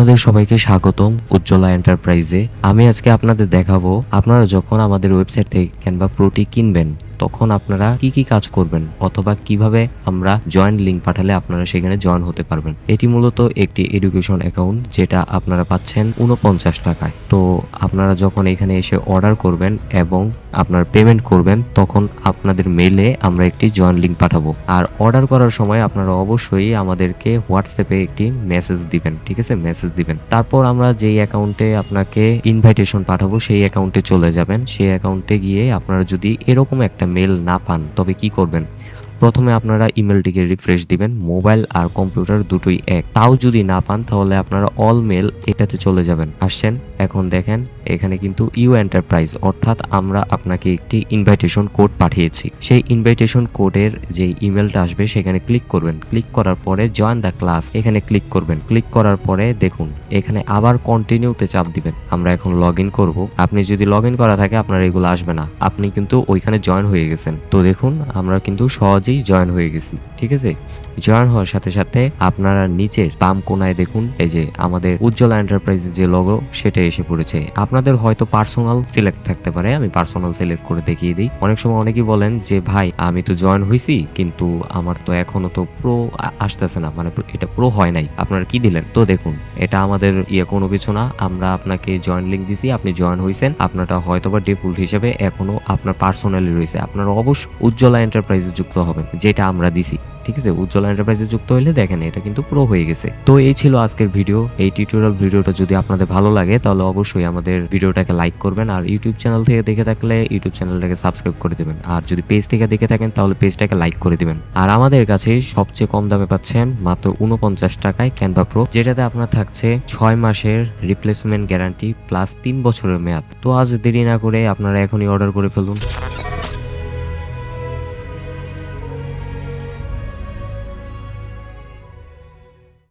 আপনাদের সবাইকে স্বাগতম উজ্জ্বলা এন্টারপ্রাইজে। আমি আজকে আপনাদের দেখাবো, আপনারা যখন আমাদের ওয়েবসাইট থেকে ক্যানভা প্রোটি কিনবেন, তখন আপনারা কি কি কাজ করবেন অথবা কীভাবে আমরা জয়েন্ট লিংক পাঠালে আপনারা সেখানে জয়েন হতে পারবেন। এটি মূলত একটি এডুকেশন অ্যাকাউন্ট যেটা আপনারা পাচ্ছেন উনপঞ্চাশ টাকায়। তো আপনারা যখন এখানে এসে অর্ডার করবেন এবং আপনার পেমেন্ট করবেন, তখন আপনাদের মেলে আমরা একটি জয়েন লিঙ্ক পাঠাবো। আর অর্ডার করার সময় আপনারা অবশ্যই আমাদেরকে হোয়াটসঅ্যাপে একটি মেসেজ দিবেন, ঠিক আছে? মেসেজ দিবেন। তারপর আমরা যেই অ্যাকাউন্টে আপনাকে ইনভাইটেশন পাঠাবো, সেই অ্যাকাউন্টে চলে যাবেন। সেই অ্যাকাউন্টে গিয়ে আপনারা যদি এরকম একটা মেল না পান, তবে কি করবেন? প্রথমে আপনারা ইমেলটিকে রিফ্রেশ দিবেন, মোবাইল আর কম্পিউটার দুটোই এক। তাও যদি না পান, তাহলে আপনারা অল মেল এটাতে চলে যাবেন। আসছেন, এখন দেখেন, এখানে কিন্তু ইউ এন্টারপ্রাইজ, অর্থাৎ আমরা আপনাকে একটি ইনভাইটেশন কোড পাঠিয়েছি। সেই ইনভাইটেশন কোডের যে ইমেলটা আসবে, সেখানে ক্লিক করবেন। ক্লিক করার পরে জয়েন দ্য ক্লাস, এখানে ক্লিক করবেন। ক্লিক করার পরে দেখুন, এখানে আবার কন্টিনিউতে চাপ দিবেন। আমরা এখন লগ ইন করব। আপনি যদি লগ ইন করা থাকে, আপনার এগুলো আসবে না। আপনি কিন্তু ওইখানে জয়েন হয়ে গেছেন। তো দেখুন, আমরা কিন্তু সহজেই জয়েন হয়ে গেছি, ঠিক আছে? জয়েন হওয়ার সাথে সাথে আপনারা নিচের বাম কোনায় দেখুন, এই যে আমাদের উজ্জ্বলা এন্টারপ্রাইজের যে লোগো সেটা এসে পড়েছে। আপনাদের হয়তো পার্সোনাল সিলেক্ট থাকতে পারে, আমি পার্সোনাল সিলেক্ট করে দেখিয়ে দিই। অনেক সময় অনেকেই বলেন যে, ভাই, আমি তো জয়েন হয়েছি কিন্তু আমার তো এখনও তো প্রো আসতেছে না। মানে এটা প্রো হয় নাই। আপনারা কি দিলেন? তো দেখুন, এটা আমাদের ইয়ে কোনো কিছু না। আমরা আপনাকে জয়েন লিঙ্ক দিছি, আপনি জয়েন হয়েছেন আপনারটা হয়তো বা ডিফল্ট হিসেবে এখনও আপনার পার্সোনালি রয়েছে। আপনারা অবশ্য উজ্জ্বলা এন্টারপ্রাইজে যুক্ত হবেন। যেটা আমরা দিছি, ঠিক আছে? উজ্জ্বল এন্টারপ্রাইজে যুক্ত হলে দেখেন এটা কিন্তু প্রো হয়ে গেছে। তো এই ছিল আজকের ভিডিও এই টিউটোরিয়াল ভিডিওটা যদি আপনাদের ভালো লাগে, তাহলে অবশ্যই আমাদের ভিডিওটাকে লাইক করবেন আর ইউটিউব চ্যানেল থেকে দেখে থাকলে ইউটিউব চ্যানেলটাকে সাবস্ক্রাইব করে দেবেন। আর যদি পেজ থেকে দেখে থাকেন, তাহলে পেজটাকে লাইক করে দিবেন। আর আমাদের কাছে সবচেয়ে কম দামে পাচ্ছেন মাত্র উনপঞ্চাশ টাকায় ক্যানভা প্রো যেটাতে আপনার থাকছে ছয় মাসের রিপ্লেসমেন্ট গ্যারান্টি প্লাস তিন বছরের মেয়াদ। তো আজ দেরি না করে আপনারা এখনই অর্ডার করে ফেলুন।